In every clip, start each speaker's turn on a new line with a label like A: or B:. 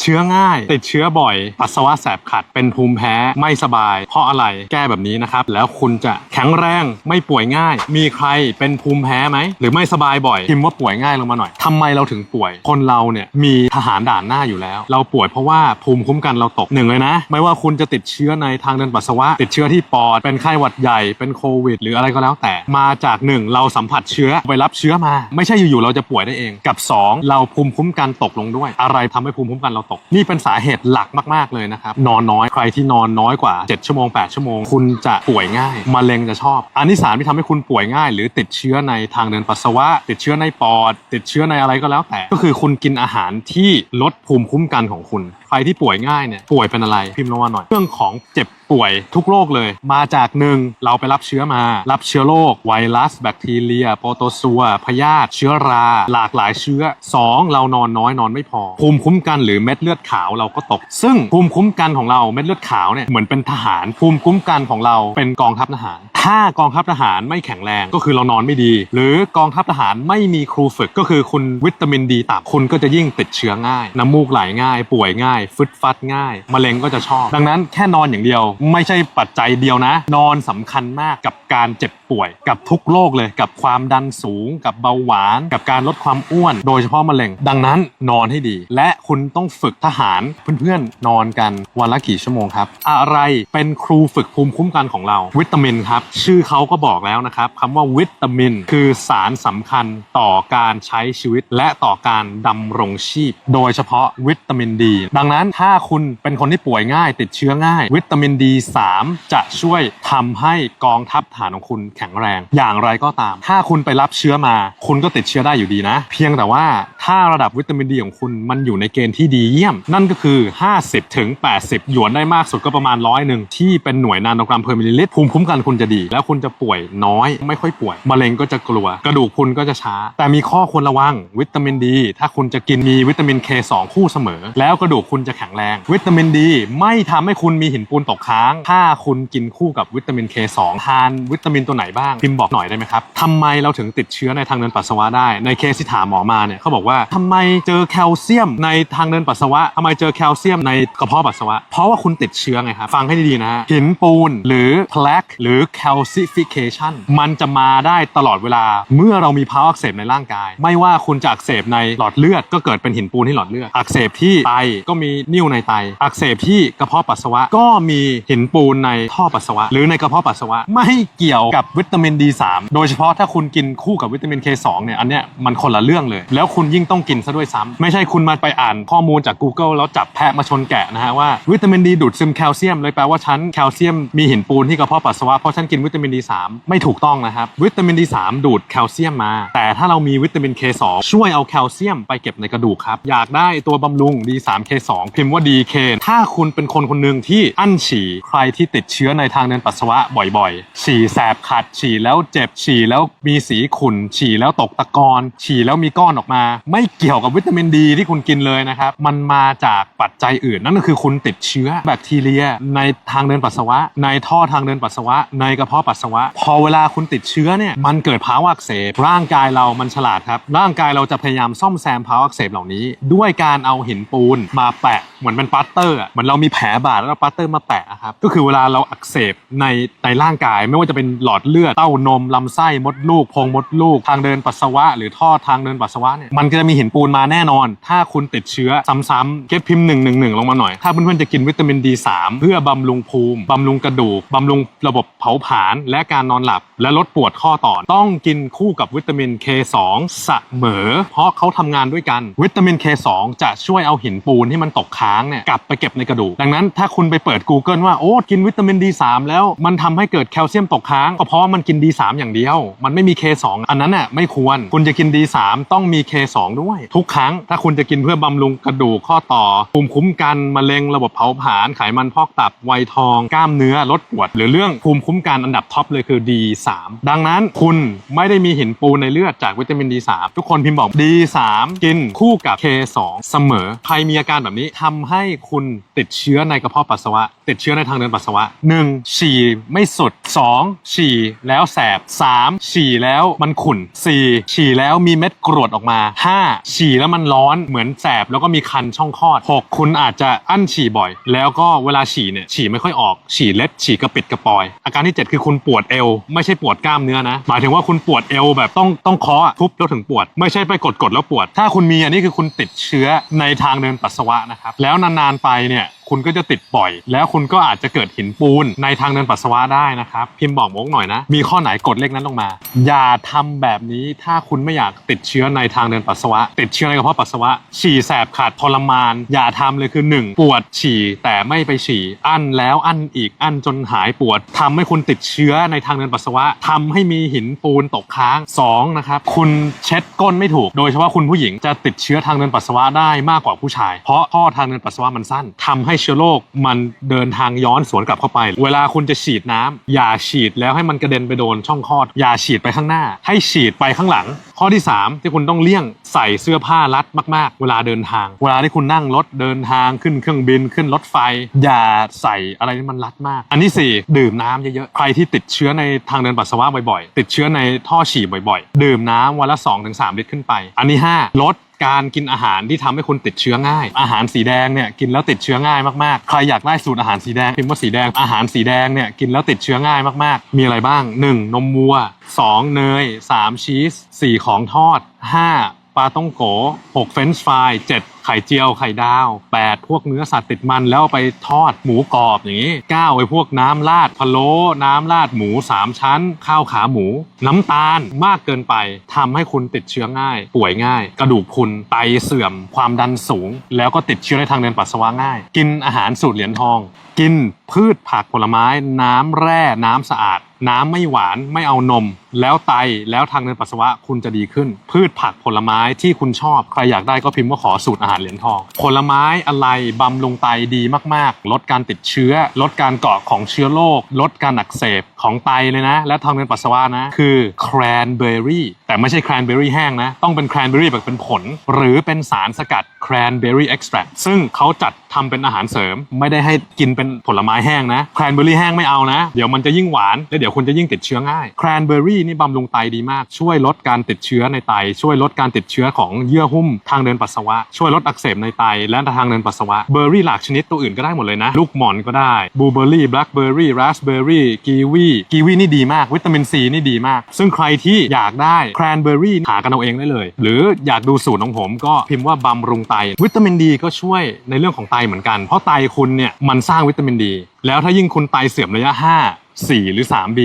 A: เชื้อง่าย ติดเชื้อบ่อย ปัสสาวะแสบขัด เป็นภูมิแพ้ไม่สบาย เพราะอะไรแก้แบบนี้นะครับ แล้วคุณจะแข็งแรงไม่ป่วยง่าย มีใครเป็นภูมิแพ้ไหม หรือไม่สบายบ่อยพิมพ์ว่าป่วยง่ายลงมาหน่อยทำไมเราถึงป่วย คนเราเนี่ยมีทหารด่านหน้าอยู่แล้ว เราป่วยเพราะว่าภูมิคุ้มกันเราตกหนึ่งเลยนะ ไม่ว่าคุณจะติดเชื้อในทางเดินปัสสาวะ ติดเชื้อที่ปอด เป็นไข้หวัดใหญ่ เป็นโควิด หรืออะไรก็แล้วแต่ มาจากหนึ่งเราสัมผัสเชื้อไปรับเชื้อมา ไม่ใช่อยู่ๆเราจะป่วยได้เอง กับสองเราภูมิคุ้มกันตกลงด้วย อะไรทำให้ภูมิคุ้มกันเราตก นี่เป็นสาเหตุหลักมากๆเลยนะครับนอนน้อยใครที่นอนน้อยกว่า 7 ชั่วโมง 8 ชั่วโมง คุณจะป่วยง่ายมะเร็งจะชอบอันที่สามที่ทำให้คุณป่วยง่าย หรือติดเชื้อในทางเดินปัสสาวะ ติดเชื้อในปอด ติดเชื้อในอะไรก็แล้วแต่ ก็คือคุณกินอาหารที่ลดภูมิคุ้มกันของคุณใครที่ป่วยง่ายเนี่ยป่วยเป็นอะไรพิมพ์ลงมาหน่อย เรื่องของเจ็บป่วยทุกโรคเลย มาจากหนึ่งเราไปรับเชื้อมา รับเชื้อโรคไวรัส แบคทีเรีย โปรโตซัวพยาธิเชื้อรา หลากหลายเชื้อ 2. เรานอนน้อยนอนไม่พอ ภูมิคุ้มกันหรือเม็ดเลือดขาวเราก็ตก ซึ่งภูมิคุ้มกันของเราเม็ดเลือดขาวเนี่ยเหมือนเป็นทหาร ภูมิคุ้มกันของเราเป็นกองทัพทหาร ถ้ากองทัพทหารไม่แข็งแรงก็คือเรานอนไม่ดี หรือกองทัพทหารไม่มีครูฝึกก็คือคุณวิตามินดีต่ำคุณก็จะยิ่งติดเชื้อง่ายน้ำมูกไหลง่าย ป่วยง่ายฟึดฟัดง่ายมะเร็งก็จะชอบ ดังนั้นแค่นอนอย่างเดียว ไม่ใช่ปัจจัยเดียวนะ นอนสำคัญมากกับการเจ็บป่วย กับทุกโรคเลยกับความดันสูง กับเบาหวาน กับการลดความอ้วน โดยเฉพาะมะเร็ง ดังนั้นนอนให้ดี และคุณต้องฝึกทหารเพื่อนๆนอนกันวันละกี่ชั่วโมงครับ อะไรเป็นครูฝึกภูมิคุ้มกันของเรา วิตามินครับ ชื่อเขาก็บอกแล้วนะครับคำว่าวิตามิน คือสารสำคัญต่อการใช้ชีวิตและต่อการดำรงชีพ โดยเฉพาะวิตามินดีดังนั้นถ้าคุณเป็นคนที่ป่วยง่าย ติดเชื้อง่าย วิตามินดี 3 จะช่วยทำให้กองทัพฐานของคุณแข็งแรง อย่างไรก็ตาม ถ้าคุณไปรับเชื้อมา คุณก็ติดเชื้อได้อยู่ดีนะ เพียงแต่ว่าถ้าระดับวิตามินดีของคุณมันอยู่ในเกณฑ์ที่ดีเยี่ยม นั่นก็คือ 50ถึง80 หยวนได้มากสุดก็ประมาณร้อยหนึ่งที่เป็นหน่วยนาโนกรัมเพอร์มิลลิลิตรภูมิคุ้มกันคุณจะดี แล้วคุณจะป่วยน้อย ไม่ค่อยป่วยมะเร็งก็จะกลัว กระดูกคุณก็จะช้า แต่มีข้อควรระวังวิตามินดี ถ้าคุณจะกินมีวิตามิน K2 คู่เสมอ แล้วกระดูกคุณจะแข็งแรง วิตามินดี ไม่ทำให้คุณมีหินปูนตกค้าง ถ้าคุณกินคู่กับวิตามิน K2 ทานวิตามินตัวไหนบ้างพิมพ์บอกหน่อยได้ไหมครับทำไมเราถึงติดเชื้อในทางเดินปัสสาวะได้ ในเคสที่ถามหมอมาเนี่ยเขาบอกว่าทำไมเจอแคลเซียมในทางเดินปัสสาวะทำไมเจอแคลเซียมในกระเพาะปัสสาวะ เพราะว่าคุณติดเชื้อไงครับฟังให้ดีๆนะฮะหินปูนหรือ plaque หรือ calcification มันจะมาได้ตลอดเวลา เมื่อเรามีภาวะอักเสบในร่างกาย ไม่ว่าคุณจะอักเสบในหลอดเลือดก็เกิดเป็นหินปูนที่หลอดเลือดอักเสบที่ไตก็มีีนิ่วในไต อักเสบที่กระเพาะปัสสาวะ ก็มีหินปูนในท่อปัสสาวะ หรือในกระเพาะปัสสาวะ ไม่เกี่ยวกับวิตามิน D3 โดยเฉพาะถ้าคุณกินคู่กับวิตามิน K2 เนี่ยอันเนี้ยมันคนละเรื่องเลย แล้วคุณยิ่งต้องกินซะด้วยซ้ำไม่ใช่คุณมาไปอ่านข้อมูลจาก Google แล้วจับแพะมาชนแกะนะฮะว่าวิตามินดีดูดซึมแคลเซียมเลยแปลว่าฉันแคลเซียมมีหินปูนที่กระเพาะปัสสาวะเพราะฉันกินวิตามิน D3 ไม่ถูกต้องนะครับวิตามิน D3 ดูดแคลเซียมมา แต่ถ้าเรามีวิตามิน K2 ช่วยเอาแคลเซียมไปเก็บในกระดูกครับอยากได้ตัวบำรุง D3 K2 พิมพ์ว่า DK ถ้าคุณเป็นคนคนหนึ่งที่อั้นฉี่ใครที่ติดเชื้อในทางเดินปัสสาวะบ่อยๆ ฉี่แสบขัด ฉี่แล้วเจ็บฉี่แล้วมีสีขุ่น ฉี่แล้วตกตะกอนฉี่แล้วมีก้อนออกมา ไม่เกี่ยวกับวิตามินดีที่คุณกินเลยนะครับ มันมาจากปัจจัยอื่นนั่นก็คือคุณติดเชื้อแบคทีเรีย ในทางเดินปัสสาวะ ในท่อทางเดินปัสสาวะ ในกระเพาะปัสสาวะ พอเวลาคุณติดเชื้อเนี่ยมันเกิดภาวะอักเสบร่างกายเรามันฉลาดครับร่างกายเราจะพยายามซ่อมแซมภาวะอักเสบเหล่านี้ ด้วยการเอาหินปูนมาแปะเหมือนเป็นปัตเตอร์อะเหมือนเรามีแผลบาดแล้วเราปัตเตอร์มาแปะอะครับก็คือเวลาเราอักเสบในในร่างกาย ไม่ว่าจะเป็นหลอดเลือดเต้านมลำไส้มดลูกโพรงมดลูก ทางเดินปัสสาวะ หรือท่อทางเดินปัสสาวะเนี่ยมันก็จะมีหินปูนมาแน่นอน ถ้าคุณติดเชื้อซ้ำๆเก็ตพิมพ์1นึลงมาหน่อย ถ้าเพื่อนๆจะกินวิตามิน D3 เพื่อบำรุงภูมิบำรุงกระดูกบำรุงระบบเผาผลาญและการนอนหลับ และลดปวดข้อต่อต้องกินคู่กับวิตามิน K2 เสมอเพราะเขาทำงานด้วยกันวิตามิน K2 จะช่วยเอาหินปูนที่มันตกค้างเนี่ยกลับไปเก็บในกระดูก ดังนั้นถ้าคุณไปเปิด Google ว่าโอ้กินวิตามิน D3 แล้วมันทำให้เกิดแคลเซียมตกค้างก็เพราะว่ามันกิน D3 อย่างเดียว มันไม่มี K2 อันนั้นน่ะไม่ควรคุณจะกิน D3 ต้องมี K2 ด้วย ทุกครั้ง ถ้าคุณจะกินเพื่อบำรุงกระดูกข้อต่อภูมิคุ้มกันมะเร็งระบบเผาผลาญไขมันพอกตับไวทอง กล้ามเนื้อลดปวด หรือเรื่องภูมิคุ้มกันอันดับท็อปเลยคือ D3 ดังนั้นคุณไม่ได้มีหินปูนในเลือดจากวิตามิน D3 ทุกคนพิมพ์บอก D3 กินคู่กับ K2 เสมอใครมีอาการแบบนี้ทำให้คุณติดเชื้อในกระเพาะปัสสาวะ ติดเชื้อในทางเดินปัสสาวะ 1. ฉี่ไม่สุด 2. ฉี่แล้วแสบ 3. ฉี่แล้วมันขุ่น 4. ฉี่แล้วมีเม็ดกรวดออกมา 5. ฉี่แล้วมันร้อนเหมือนแสบแล้วก็มีคันช่องคลอด 6. คุณอาจจะอั้นฉี่บ่อย แล้วก็เวลาฉี่เนี่ยฉี่ไม่ค่อยออก ฉี่เล็ดฉี่กระปิดกระปอย อาการที่ 7 คือคุณปวดเอว ไม่ใช่ปวดกล้ามเนื้อนะ หมายถึงว่าคุณปวดเอวแบบต้องต้องเคาะอะทุบแล้วถึงปวด ไม่ใช่ไปกดกดๆแล้วปวด ถ้าคุณมีอันนี้คือคุณติดเชื้อในทางเดินปัสสาวะนะครับ แล้วนานๆไปเนี่ยคุณก็จะติดบ่อย แล้วคุณก็อาจจะเกิดหินปูนในทางเดินปัสสาวะได้นะครับ พิมพ์บอกมกหน่อยนะ มีข้อไหนกดเลขนั้นลงมา อย่าทำแบบนี้ถ้าคุณไม่อยากติดเชื้อในทางเดินปัสสาวะ ติดเชื้อในกระเพาะปัสสาวะ ฉี่แสบขาดทรมาน อย่าทำเลยคือ 1 ปวดฉี่แต่ไม่ไปฉี่ อั้นแล้วอั้นอีกอั้นจนหายปวดทำให้คุณติดเชื้อในทางเดินปัสสาวะทำให้มีหินปูนตกค้างสองนะครับคุณเช็ดก้นไม่ถูก โดยเฉพาะคุณผู้หญิงจะติดเชื้อทางเดินปัสสาวะได้มากกว่าผู้ชาย เพราะท่อทางเดินปัสสาวะมันสั้นทำให้เชื้อโรคมันเดินทางย้อนสวนกลับเข้าไป เวลาคุณจะฉีดน้ำอย่าฉีดแล้วให้มันกระเด็นไปโดนช่องคลอด อย่าฉีดไปข้างหน้า ให้ฉีดไปข้างหลัง ข้อที่ 3 ที่คุณต้องเลี่ยงใส่เสื้อผ้ารัดมากๆ เวลาเดินทาง เวลาที่คุณนั่งรถเดินทางขึ้นเครื่องบินขึ้นรถไฟ อย่าใส่อะไรที่มันรัดมาก อันที่ 4 ดื่มน้ำเยอะๆใครที่ติดเชื้อในทางเดินปัสสาวะบ่อยๆ ติดเชื้อในท่อฉี่บ่อยๆ ดื่มน้ำวันละ 2-3 ลิตรขึ้นไป อันที่ห้าลด การกินอาหารที่ทำให้คุณติดเชื้อง่าย อาหารสีแดงเนี่ยกินแล้วติดเชื้อง่ายมากๆ ใครอยากได้สูตรอาหารสีแดงพิมพ์ว่าสีแดง อาหารสีแดงเนี่ยกินแล้วติดเชื้อง่ายมากๆ มีอะไรบ้าง 1. นมวัว 2. เนย 3. ชีส 4. ของทอด 5. ปลาต้องโก 6. เฟรนช์ฟราย 7. ไข่เจียวไข่ดาว 8. พวกเนื้อสัตว์ติดมันแล้วไปทอดหมูกรอบอย่างนี้ 9. ไอ้พวกน้ำราดพะโล้น้ำราดหมู 3 ชั้น ข้าวขาหมู น้ำตาลมากเกินไปทำให้คุณติดเชื้อง่าย ป่วยง่าย กระดูกพุนไตเสื่อม ความดันสูง แล้วก็ติดเชื้อในทางเดินปัสสาวะง่าย กินอาหารสูตรเหรียญทอง กินพืชผักผลไม้ น้ำแร่น้ำสะอาด น้ำไม่หวานไม่เอานม แล้วไตแล้วทางเดินปัสสาวะคุณจะดีขึ้น พืชผักผลไม้ที่คุณชอบใครอยากได้ก็พิมพ์ว่าขอสูตรอาหารเหรียญทอง ผลไม้อะไรบำรุงไตดีมากๆ ลดการติดเชื้อ ลดการเกาะของเชื้อโรคลดการอักเสบของไตเลยนะ และทางเดินปัสสาวะนะ คือแครนเบอร์รี่แต่ไม่ใช่แครนเบอร์รี่แห้งนะ ต้องเป็นแครนเบอร์รี่แบบเป็นผล หรือเป็นสารสกัดแครนเบอร์รี่เอ็กซ์แทรซึ่งเขาจัดทำเป็นอาหารเสริม ไม่ได้ให้กินเป็นผลไม้แห้งนะแครนเบอร์รี่แห้งไม่เอานะ เดี๋ยวมันจะยิ่งหวานและเดี๋ยวคุณจะยิ่งติดเชื้อง่ายแครนเบอร์รี่นี่บำรุงไตดีมาก ช่วยลดการติดเชื้อในไต ช่วยลดการติดเชื้อของเยื่อหุ้มทางเดินปัสสาวะ ช่วยลดอักเสบในไต และทางเดินปัสสาวะเบอร์รี่หลากชนิดตัวอื่นก็ได้หมดเลยนะ ลูกหม่อนก็ได้บลูเบอร์รี่แบล็คเบอร์รี่ราสเบอร์รี่กีวีกีวีนี่ดีมากวิตามินซีนี่ดีมาก ซึ่งใครที่อยากได้แครนเบอร์รี่หากันเอาเองได้เลย หรืออยากดูสูตรของผมก็พิมพ์ว่าบำรุงไต วิตามินดีก็ช่วยในเรื่องของไตเหมือนกัน เพราะไตคุณเนี่ยมันสร้างวิตามินดี แล้วถ้ายิ่งคุณไตเสื่อมระยะ 5 4 หรือ 3B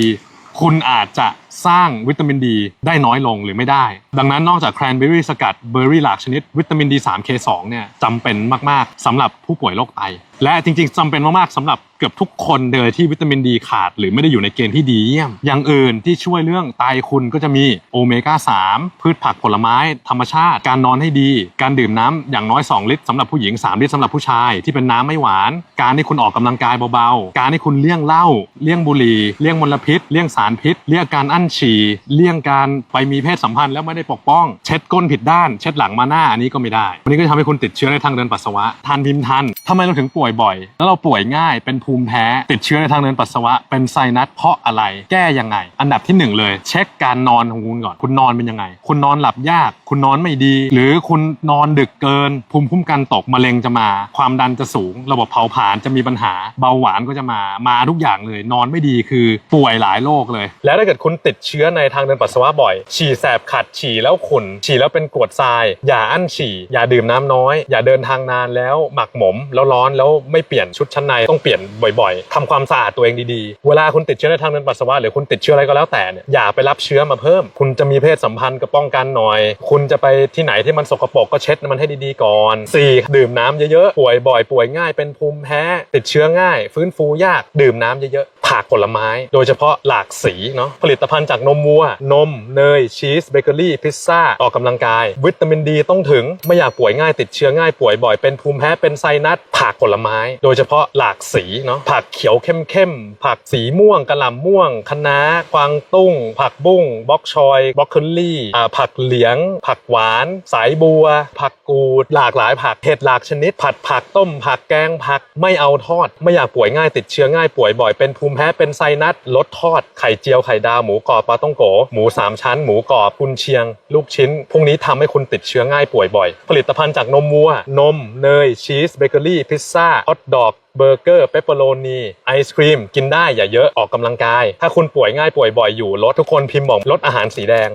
A: คุณอาจจะสร้างวิตามินดีได้น้อยลงหรือไม่ได้ ดังนั้นนอกจากแครนเบอร์รี่สกัดเบอร์รี่หลากชนิดวิตามิน D3K2 เนี่ยจำเป็นมากๆสำหรับผู้ป่วยโรคไต และจริงๆจำเป็นมากๆสำหรับเกือบทุกคนเลยที่วิตามินดีขาด หรือไม่ได้อยู่ในเกณฑ์ที่ดีเยี่ยม อย่างอื่นที่ช่วยเรื่องไตคุณก็จะมีโอเมก้า 3 พืชผักผลไม้ธรรมชาติ การนอนให้ดี การดื่มน้ำอย่างน้อย 2 ลิตรสำหรับผู้หญิง 3 ลิตรสำหรับผู้ชายที่เป็นน้ำไม่หวาน การที่คุณออกกำลังกายเบาๆ การที่คุณเลี่ยงเหล้าเลี่ยงบุหรี่เลี่ยงมลพิษเลี่ยงสารพิษเลี่ยงการอั้นฉี่เลี่ยงการไปมีเพศสัมพันธ์แล้วไม่ได้ปกป้อง เช็ดก้นผิดด้าน เช็ดหลังมาหน้าอันนี้ก็ไม่ได้วันนี้ก็จะทำให้คุณติดเชื้อในทางเดินปัสสาวะทานพิมพ์ทันทำไมเราถึงป่วยบ่อย แล้วเราป่วยง่ายเป็นภูมิแพ้ ติดเชื้อในทางเดินปัสสาวะ เป็นไซนัสเพราะอะไรแก้ยังไง อันดับที่หนึ่งเลย เช็คการนอนของคุณก่อน คุณนอนเป็นยังไง คุณนอนหลับยาก คุณนอนไม่ดี หรือคุณนอนดึกเกิน ภูมิคุ้มกันตกมะเร็งจะมา ความดันจะสูง ระบบเผาผลาญจะมีปัญหา เบาหวานก็จะมามาทุกอย่างเลย นอนไม่ดีคือป่วยหลายโรคเลย แล้วถ้าเกิดคุณติดติดเชื้อในทางเดินปัสสาวะบ่อย ฉี่แสบขัดฉี่แล้วขุ่นฉี่แล้วเป็นกรวดทราย อย่าอั้นฉี่ อย่าดื่มน้ำน้อย อย่าเดินทางนานแล้วหมักหมม แล้วร้อนแล้วไม่เปลี่ยนชุดชั้นในต้องเปลี่ยนบ่อยๆทำความสะอาดตัวเองดีๆ เวลาคุณติดเชื้อในทางเดินปัสสาวะหรือคุณติดเชื้ออะไรก็แล้วแต่เนี่ยอย่าไปรับเชื้อมาเพิ่ม คุณจะมีเพศสัมพันธ์ก็ป้องกันหน่อย คุณจะไปที่ไหนที่มันสกปรกก็เช็ดมันให้ดีๆก่อน 4. ดื่มน้ำเยอะๆป่วยบ่อยป่วยง่ายเป็นภูมิแพ้ติดเชื้อง่าย ฟื้นฟูยากดื่มน้ำเยอะๆ ผักผลไม้ โดยเฉพาะหลากสีเนาะผลิตภัณฑ์จากนมวัว นม เนย ชีส เบเกอรี่ พิซซ่า ออกกำลังกาย วิตามินดีต้องถึง ไม่อยากป่วยง่ายติดเชื้อง่ายป่วยบ่อยเป็นภูมิแพ้เป็นไซนัสผักผลไม้ โดยเฉพาะหลากสีเนาะผักเขียวเข้มๆผักสีม่วงกระหล่ำม่วงคะน้ากวางตุ้ง ผักบุ้งบล็อกชอยบล็อกโคลี่ผักเหลียง ผักหวาน สายบัว ผักกูด หลากหลายผักเห็ดหลากชนิด ผัดผักต้ม ผักแกงผักไม่เอาทอด ไม่อยากป่วยง่ายติดเชื้อง่ายป่วยบ่อยเป็นภูมิแพ้เป็นไซนัสลดทอดไข่เจียวไข่ดาวหมูกรอบปลาต้องโก หมูสามชั้น หมูกรอบกุนเชียง ลูกชิ้น พวกนี้ทำให้คุณติดเชื้อง่ายป่วยบ่อย ผลิตภัณฑ์จากนมวัว นม เนย ชีส เบเกอรี่ พิซซ่า ฮอทดอกเบอร์เกอร์เปปเปอโรนีไอศครีม กินได้อย่าเยอะออกกำลังกาย ถ้าคุณป่วยง่ายป่วยบ่อยอยู่ลดทุกคนพิมพ์บอกลดอาหารสีแดง